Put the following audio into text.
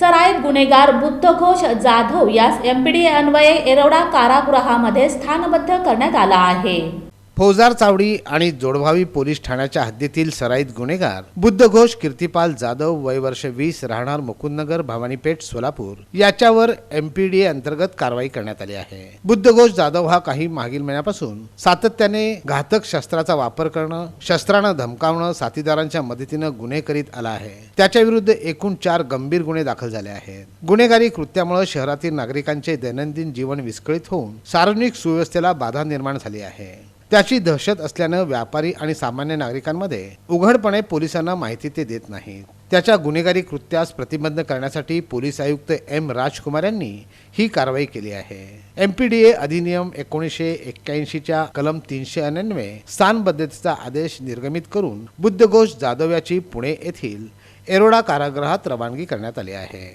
सराईत गुन्हेगार बुद्धघोष जाधव यास एमपीडी अन्वये येरवडा कारागृहामध्ये स्थानबद्ध करण्यात आला आहे. फौजदार चावडी आणि जोडभावी पोलीस ठाण्याच्या हद्दीतील सराईत गुन्हेगार बुद्धघोष कीर्तिपाल जाधव वय वर्ष वीस राहणार मुकुंदनगर भवानीपेठ सोलापूर. याच्यावर एमपीडीए अंतर्गत कारवाई करण्यात आली आहे. बुद्धघोष जाधव हा काही मागील महिन्यापासून सातत्याने घातक शस्त्राचा वापर करणं शस्त्रानं धमकावणं साथीदारांच्या मदतीनं गुन्हे करीत आला आहे. त्याच्या विरुद्ध एकूण चार गंभीर गुन्हे दाखल झाले आहेत. गुन्हेगारी कृत्यामुळे शहरातील नागरिकांचे दैनंदिन जीवन विस्कळीत होऊन सार्वजनिक सुव्यवस्थेला बाधा निर्माण झाली आहे. त्याची दहशत असल्यानं व्यापारी आणि सामान्य नागरिकांमध्ये उघडपणे पोलिसांना माहिती ते देत नाहीत. त्याच्या गुन्हेगारी कृत्यास प्रतिबंध करण्यासाठी पोलीस आयुक्त एम राजकुमार यांनी ही कारवाई केली आहे. एम पी डी ए अधिनियम एकोणीसशे एक्क्याऐंशीच्या कलम तीनशे अनन्वे स्थानबद्धतेचा आदेश निर्गमित करून बुद्धघोष जाधव याची पुणे येथील एरोडा कारागृहात रवानगी करण्यात आली आहे.